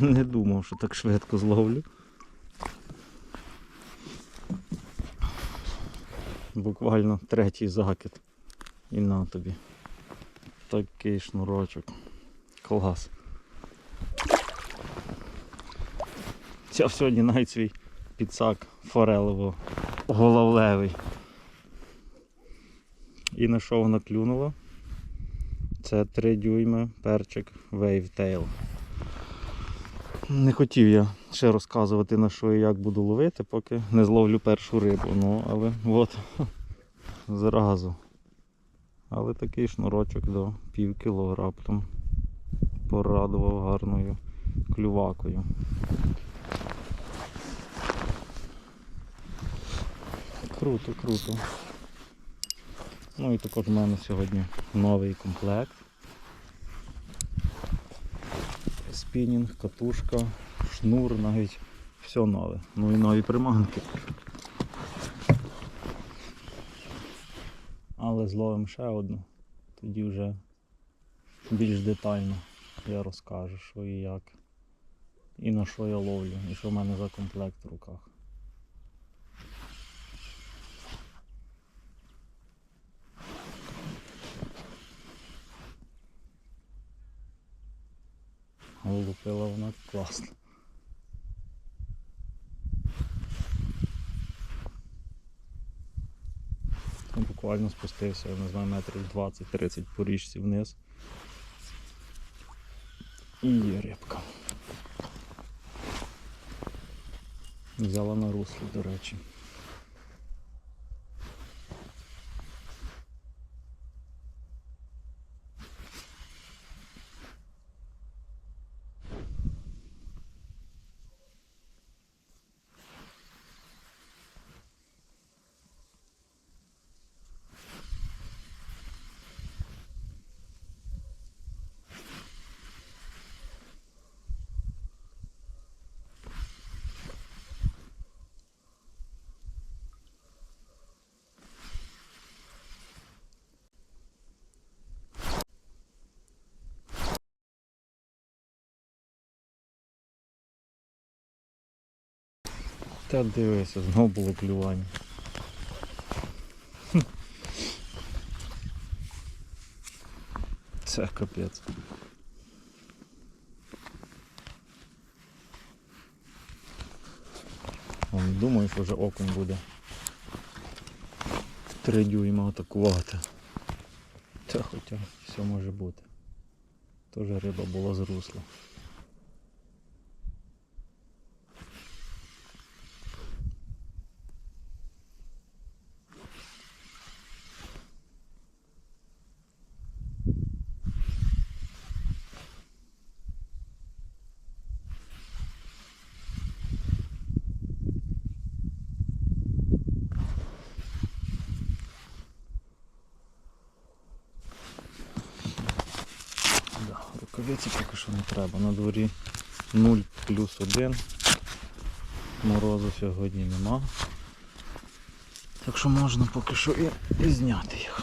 Не думав, що так швидко зловлю. Буквально третій закид. І на тобі. Такий шнурочок. Клас. Взяв сьогодні навіть свій підсак форелево головлевий. І на що вона клюнула? Це 3 дюйми перчик Wavetail. Не хотів я ще розказувати на що і як буду ловити, поки не зловлю першу рибу. Ну, але от зразу. Але такий шнурочок до пів кіло раптом порадував гарною клювакою. Круто, круто. Ну і також в мене сьогодні новий комплект. Спінінг, катушка, шнур, навіть все нове. Ну і нові приманки. Але зловимо ще одну. Тоді вже більш детально я розкажу, що і як. І на що я ловлю, і що в мене за комплект в руках. Лупила вона класно. Буквально спустився, я не знаю, метрів 20-30 по річці вниз. І є рибка. Взяла на русло, до речі. Та дивися, знову було клювання. Це капець. Думаю, що вже окунь буде. Три дюйма атакувати. Та хоча все може бути. Тоже риба була з русла. Да, рукавиці поки що не треба. На дворі 0 плюс 1. Морозу сьогодні нема. Так що можна поки що і, зняти їх.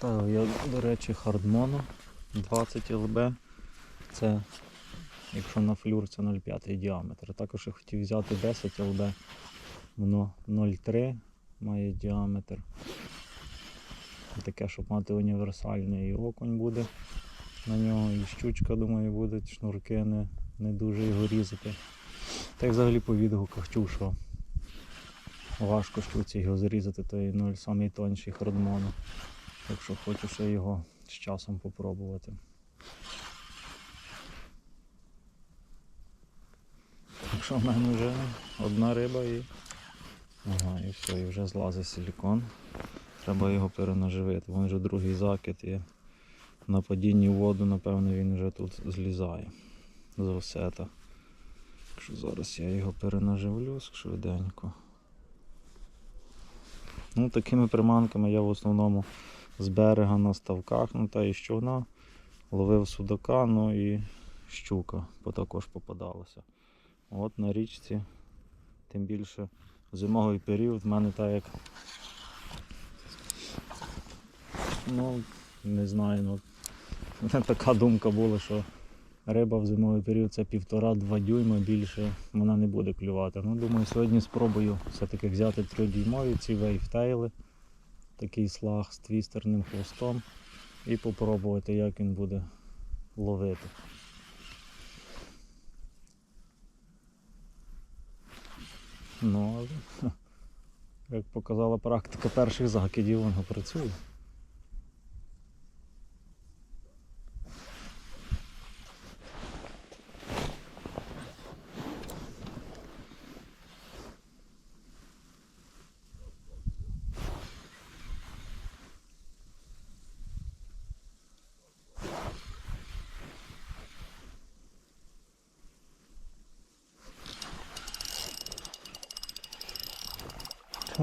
Поставив я, до речі, хардмоно 20 ЛБ. Це, якщо на флюр, це 0,5 діаметр. Також я хотів взяти 10 ЛБ. Воно 0,3 має діаметр. Таке, щоб мати універсальний і окунь буде на нього, і щучка, думаю, буде, шнурки не, не дуже його різати. Так взагалі по відгуках чув, що важко штуці його зарізати, той 0 самий тонший хардмону. Так що хочу ще його з часом попробувати. Так що в мене вже одна риба і. Ага, і все, і вже злазить силікон. Треба його перенаживити. Він вже другий закид і на падінні воду, напевно, він вже тут злізає з осета. Так зараз я його перенаживлю швиденько. Ну, такими приманками я в основному з берега на ставках, ну та і щовна ловив судака, ну і щука також попадалася. От на річці, тим більше зимовий період в мене так як. Ну, не знаю, ну в така думка була, що риба в зимовий період це півтора-два дюйма більше вона не буде клювати. Ну, думаю, сьогодні спробую все-таки взяти трьодюймові ці вейфтейли, такий слаг з твістерним хвостом і попробувати, як він буде ловити. Ну, але, як показала практика перших закидів, воно працює.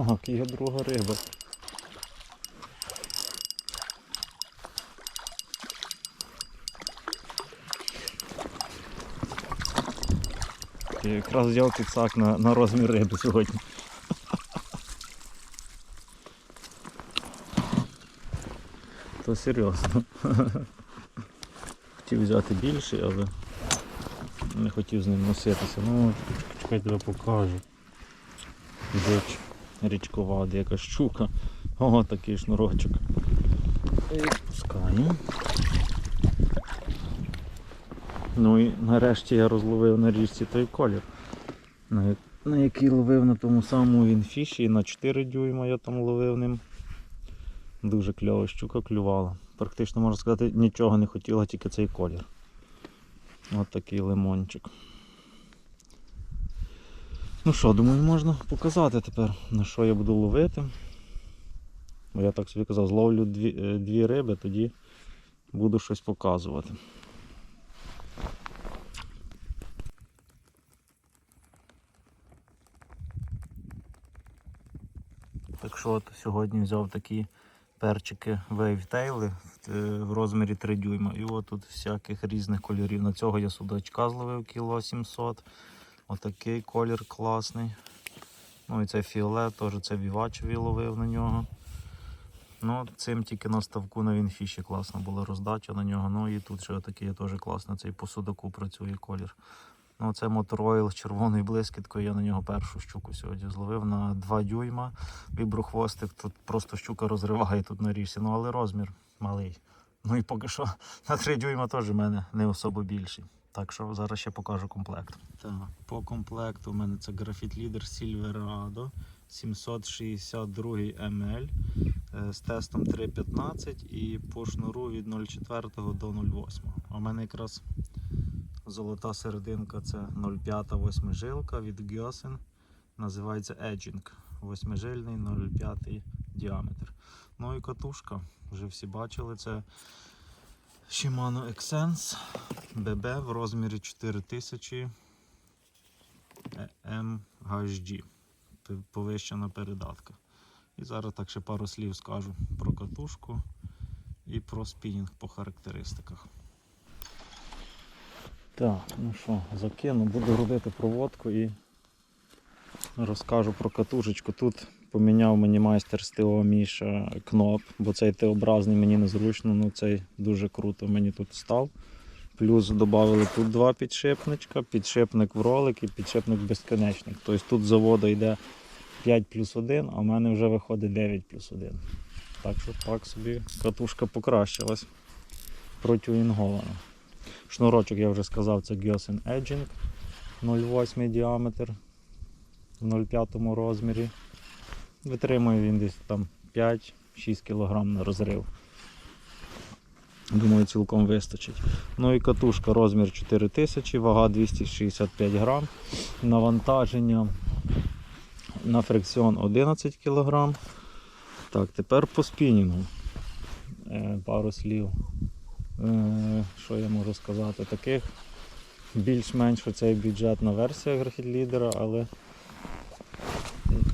Так, є друга риба. Я якраз взяв підсак на, на розмір риби сьогодні. То серйозно. Хотів взяти більший, але не хотів з ним носитися. Ну, чекай, тебе покажу. Дич річкова, де якась щука. О, такий шнурочок. І відпускаю. Ну і нарешті я розловив на річці той колір. На, який ловив на тому самому інфіші, і на 4 дюйма я там ловив ним. Дуже кльова щука клювала. Практично можна сказати, нічого не хотіла, тільки цей колір. От такий лимончик. Ну що, думаю, можна показати тепер, на що я буду ловити. Бо я так собі казав, зловлю дві, е, дві риби, тоді буду щось показувати. Так що от сьогодні взяв такі перчики вейвтейли в, розмірі 3 дюйма. І от тут всяких різних кольорів. На цього я судачка зловив кіло 700. Отакий колір класний. Ну і це фіолет, теж це вівачеві ловив на нього. Ну, цим тільки на ставку на Вінфіші класна була роздача на нього. Ну і тут ще такий теж класно, цей по судаку працює колір. Ну, це моторойл червоною блискіткою. Я на нього першу щуку сьогодні зловив на 2 дюйма. Віброхвостик. Тут просто щука розриває тут на річці. Ну але розмір малий. Ну і поки що на 3 дюйма теж в мене не особо більший. Так що зараз ще покажу комплект. Так, по комплекту у мене це графіт лідер Silverado 762 ML е, з тестом 3.15 і по шнуру від 0,4 до 0,8. А у мене якраз золота серединка це 0,5 восьмижилка від Gyosen. Називається Edging. Восьмижильний 0,5 діаметр. Ну і катушка. Вже всі бачили, це Shimano Xsense BB в розмірі 4000 MHD. Повищена передатка. І зараз так ще пару слів скажу про катушку і про спінінг по характеристиках. Так, ну що, закину, буду робити проводку і розкажу про катушечку. Тут поміняв мені майстер з ТО Міша кноп, бо цей Т-образний мені незручно, ну цей дуже круто мені тут став. Плюс додали тут два підшипничка, підшипник в ролик і підшипник безконечник. Тобто тут заводу йде 5 плюс 1, а в мене вже виходить 9 плюс 1. Так що так собі катушка покращилась. Протюінгована. Шнурочок я вже сказав, це Gyosen Edging 0,8 діаметр в 0,5 розмірі. Витримує він десь там 5-6 кг на розрив. Думаю, цілком вистачить. Ну і катушка розмір 4000, вага 265 грам, навантаження на фрикціон 11 кг. Так, тепер по спінінгу. Е, пару слів. Е, що я можу сказати? Таких більш-менш оцей бюджетна версія графіт-лідера, але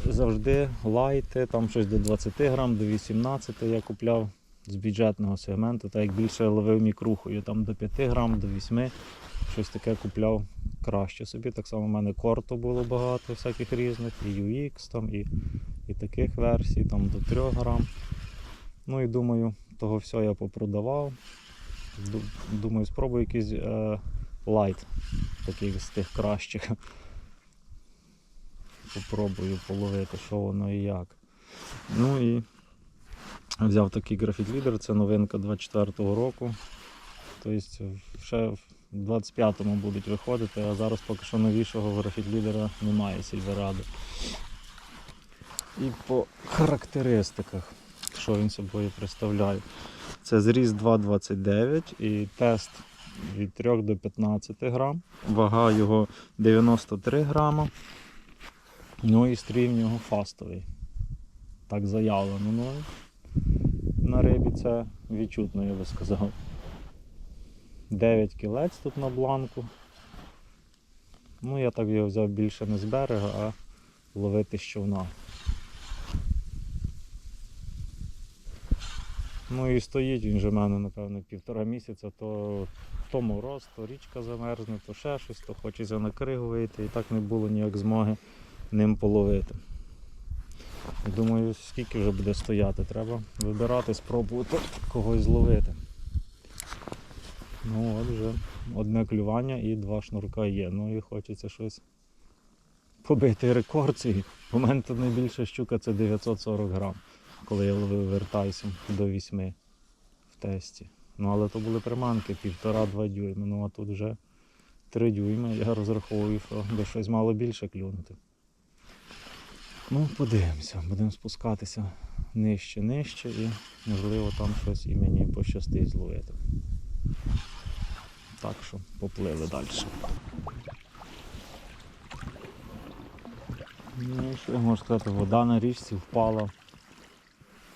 завжди лайти, там щось до 20 грам, до 18 я купляв з бюджетного сегменту, так як більше ловив мікрухою, там до 5 грам, до 8, щось таке купляв краще собі. Так само в мене корто було багато всяких різних, і UX, там, і, і таких версій, там до 3 грам. Ну і думаю, того все я попродавав. Думаю, спробую якийсь е, лайт, такий з тих кращих. Попробую половити, що воно і як. Ну і взяв такий графіт лідер, це новинка 24-го року. Тобто ще в 25-му будуть виходити, а зараз поки що новішого графіт лідера немає Сільвераду. І по характеристиках, що він собою представляє. Це зріз 2,29 і тест від 3 до 15 грам. Вага його 93 грама. Ну і стрій в нього фастовий. Так заявлено. Ну, на рибі це відчутно, я би сказав. 9 кілець тут на бланку. Ну, я так його взяв більше не з берега, а ловити з човна. Ну і стоїть він же в мене, напевно, півтора місяця, то, то мороз, то річка замерзне, то ще щось, то хочеться на кригу вийти, і так не було ніяк змоги ним половити. Думаю, скільки вже буде стояти, треба вибирати, спробувати когось зловити. Ну от вже одне клювання і два шнурка є. Ну і хочеться щось побити рекорд свій. У мене тут найбільша щука це 940 грам, коли я ловив вертайсом до 8 в тесті. Ну але то були приманки півтора-два дюйми. Ну а тут вже 3 дюйми. Я розраховую, що щось мало більше клюнути. Ну, подивимося, будемо спускатися нижче, нижче і можливо там щось і мені пощастить зловити. Так що поплили далі. Ну, що я можу сказати, вода на річці впала.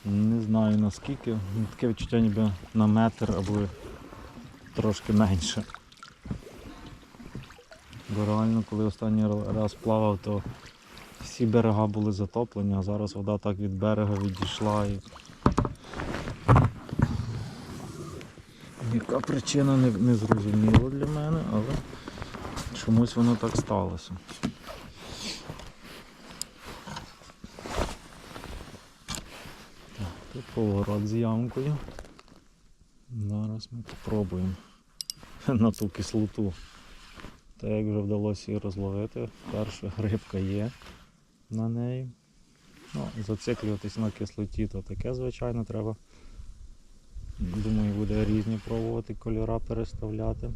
Не знаю наскільки. Таке відчуття ніби на метр або трошки менше. Бо реально, коли останній раз плавав, то всі берега були затоплені, а зараз вода так від берега відійшла і. Яка причина не, не зрозуміла для мене, але чомусь воно так сталося. Тут поворот з ямкою. Зараз ми попробуємо на ту кислоту. Так як вже вдалося її розловити, перша рибка є на неї. Ну, зациклюватись на кислоті, то таке, звичайно, треба. Думаю, буде різні пробувати кольора переставляти.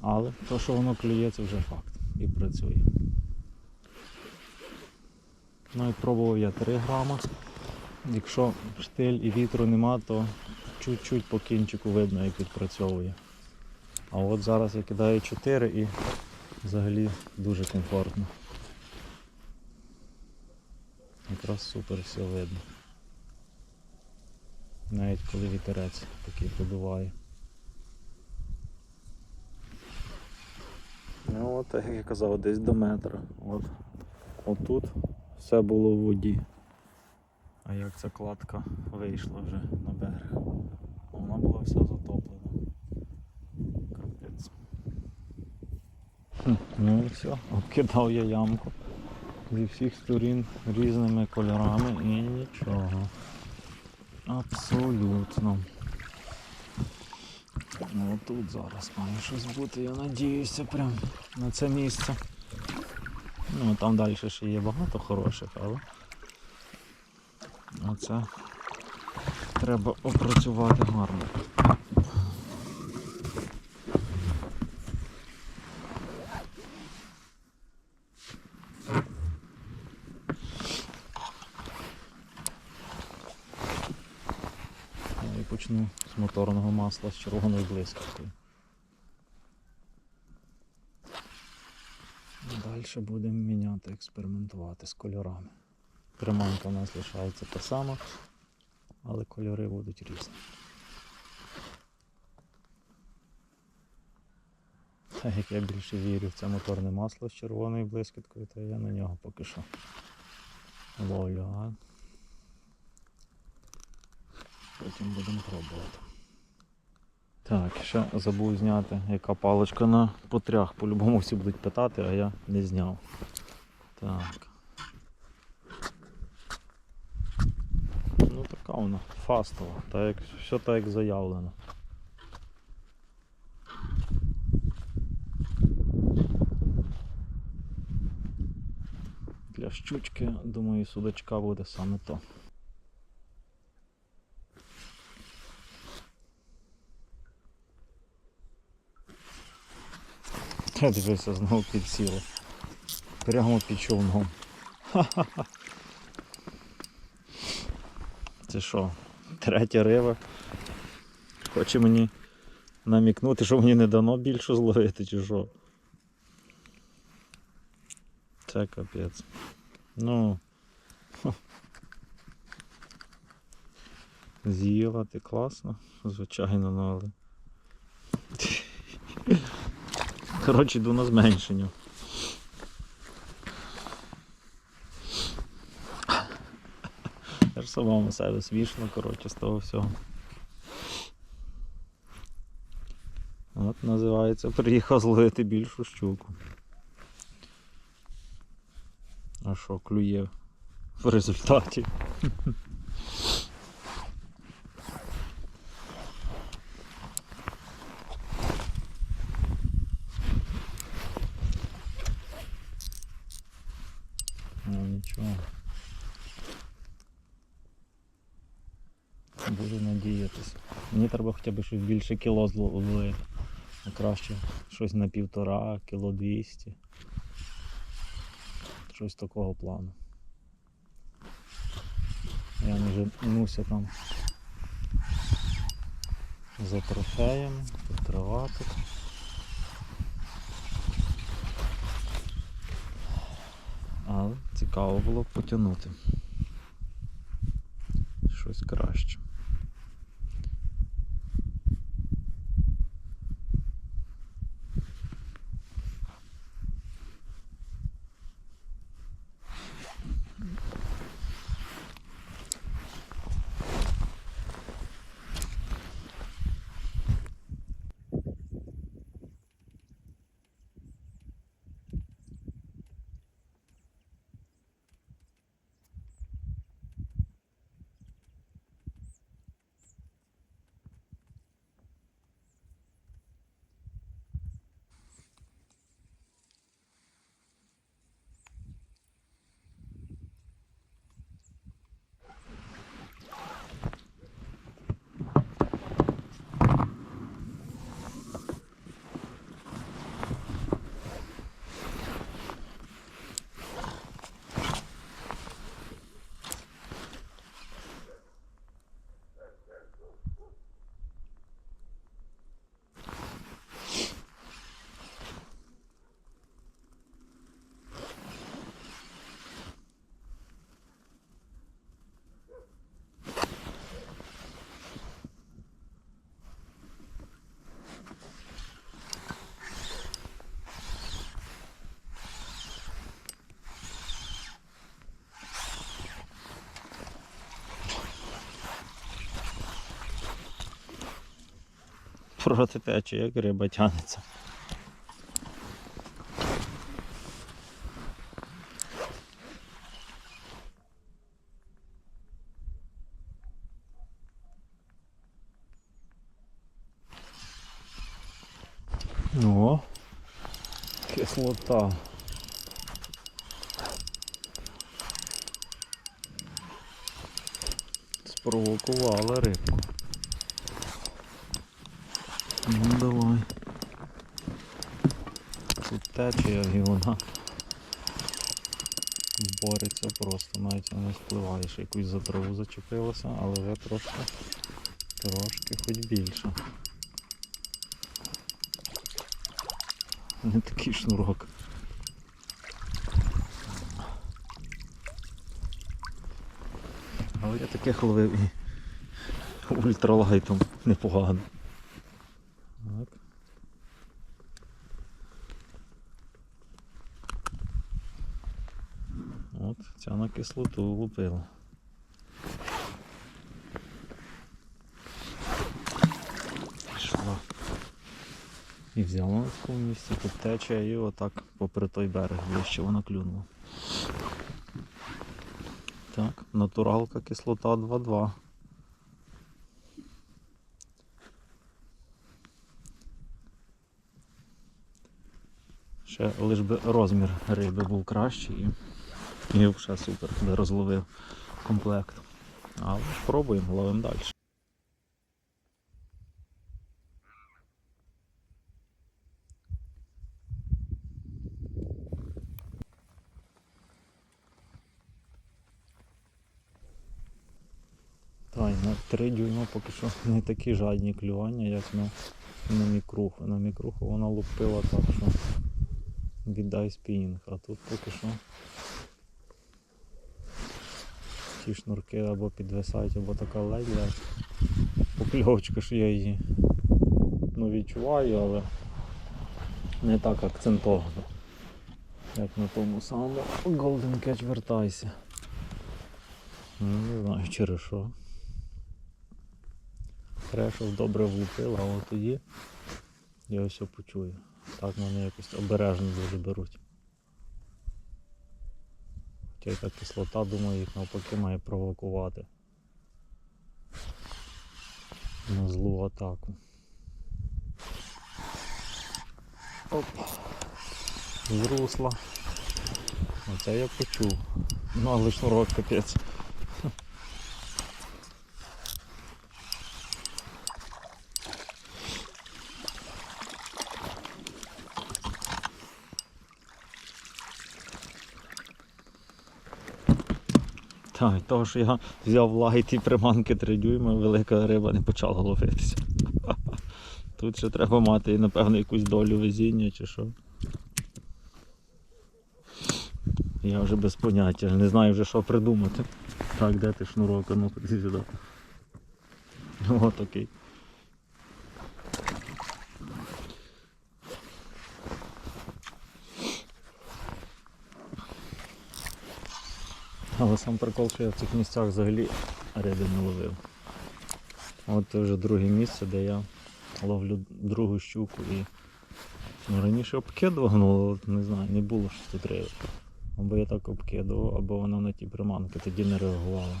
Але то, що воно клює, це вже факт і працює. Ну і пробував я 3 грама. Якщо штиль і вітру нема, то чуть-чуть по кінчику видно, як відпрацьовує. А от зараз я кидаю 4 і взагалі дуже комфортно. Якраз супер все видно. Навіть коли вітерець такий подуває. Ну от, як я казав, десь до метра. От, отут все було в воді. А як ця кладка вийшла вже на берег? Вона була вся затоплена. Капець. Хм, Ну і все, обкидав я ямку зі всіх сторін різними кольорами і нічого. Абсолютно. Ну тут зараз має щось бути, я надіюся, прям на це місце. Ну там далі ще є багато хороших, але оце треба опрацювати гарно. штучну з моторного масла з червоною блискавкою. Далі будемо міняти, експериментувати з кольорами. Приманка у нас лишається та сама, але кольори будуть різні. Так як я більше вірю в це моторне масло з червоною блискіткою, то я на нього поки що ловлю. а потім будемо пробувати. Так, ще забув зняти, яка паличка на потрях. По-любому всі будуть питати, а я не зняв. Так. Ну така вона, фастова, так як, все так як заявлено. Для щучки, думаю, судачка буде саме то. Я дивися, знову підсіло. Прямо під човном. Ха-ха-ха. Це що? Третя риба. Хоче мені намікнути, що мені не дано більше зловити, чи що? Це капець. Ну. З'їла ти класно, звичайно, ну але. Коротше, йду на зменшення. Я ж самому себе смішно, коротше, з того всього. От називається приїхав зловити більшу щуку. А що, клює в результаті? Ну нічого. Буду надіятися. Мені треба хоча б щось більше кіло зловити. А краще щось на півтора, кіло двісті. Щось такого плану. Я не женуся там за трофеями, трава. Але цікаво було потягнути. Щось краще. Проти течі, як риба тягнеться. О, кислота. Спровокувала рибку. Ну давай. Тут течія і вона бореться просто, навіть не спливає, ще якусь за траву зачепилася, але вже трошки, трошки хоч більше. Не такий шнурок. Але я таких ловив і ультралайтом непогано. Так. Ця на кислоту лупила. Пішла. І взяла на такому місці, тут тече і отак попри той берег ближче вона клюнула. Так, натуралка кислота 2,2. Ще лиш би розмір риби був кращий і, вже супер би розловив комплект. Але ж пробуємо, ловимо далі. Та на 3 дюйма поки що не такі жадні клювання, як на, на мікруху. На мікруху вона лупила так, що віддай спінінг, а тут поки що ті шнурки або підвисають, або така ледь-ледь. Покльовочка, що я її ну, відчуваю, але не так акцентовано. Як на тому самому Golden Catch вертайся. Ну, не знаю через що. Трешов добре влупив, а от тоді я все почую. Так мене якось обережно дуже беруть. Й та кислота, думаю, їх навпаки має провокувати. На злу атаку. Оп. З русла. Оце я почув. Наглий шнурок капець. Від того, що я взяв лайт і приманки 3 дюйма, велика риба не почала ловитися. Тут ще треба мати, напевно, якусь долю везіння чи що. Я вже без поняття, не знаю вже що придумати. Так, де ти шнурок, а ну сюди. О, такий. Але сам прикол, що я в цих місцях взагалі риби не ловив. От це вже друге місце, де я ловлю другу щуку і ну, раніше обкидував, ну не знаю, не було що тут риби. Або я так обкидував, або вона на ті приманки тоді не реагувала.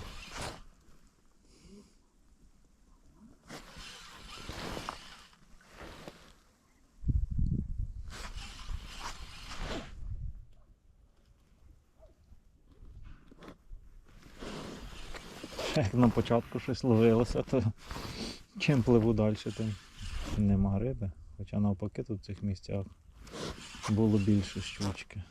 Як на початку щось ловилося, то чим пливу далі, тим нема риби. Хоча навпаки тут в цих місцях було більше щучки.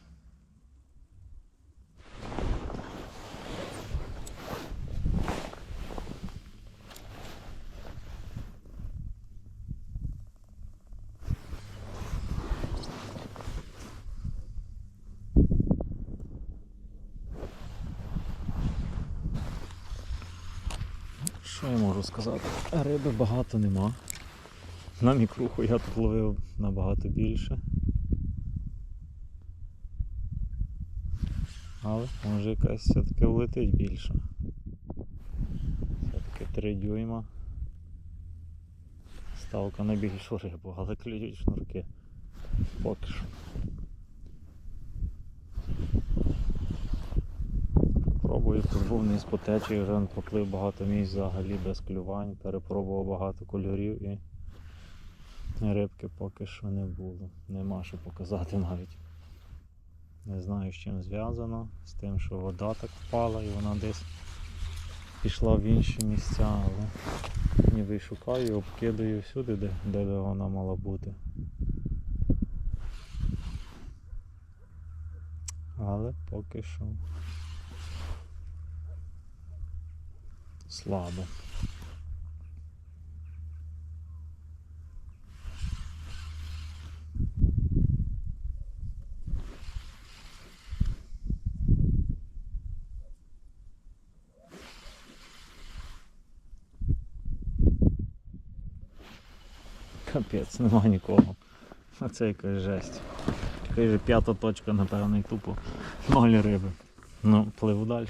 Що я можу сказати? Риби багато нема. На мікруху я тут ловив набагато більше. Але може якась все-таки влетить більше. Все-таки 3 дюйма. Ставка на більшу рибу, але клюють шнурки. Поки що. Тут був не з потечі, вже поплив багато місць взагалі без клювань, перепробував багато кольорів і рибки поки що не було. Нема що показати навіть. Не знаю з чим зв'язано, з тим, що вода так впала і вона десь пішла в інші місця, але ніби й шукаю, обкидаю всюди, де, де вона мала бути. Але поки що слабо. Капець, нема нікого. Оце якась жесть. Така вже п'ята точка, напевно, і тупо ноль риби. Ну, пливу далі.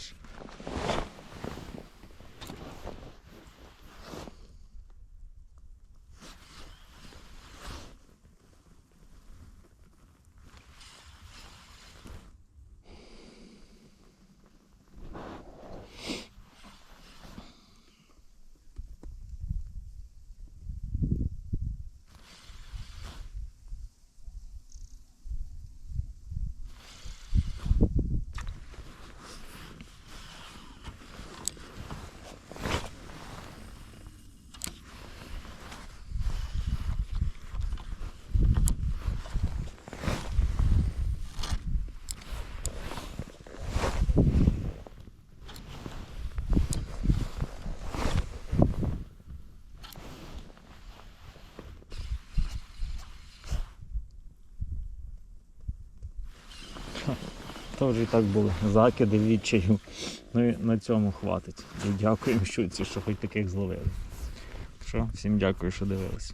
То вже і так були закиди відчаю. Ну і на цьому хватить. І дякуємо щуці, що хоч таких зловили. Що, всім дякую, що дивились.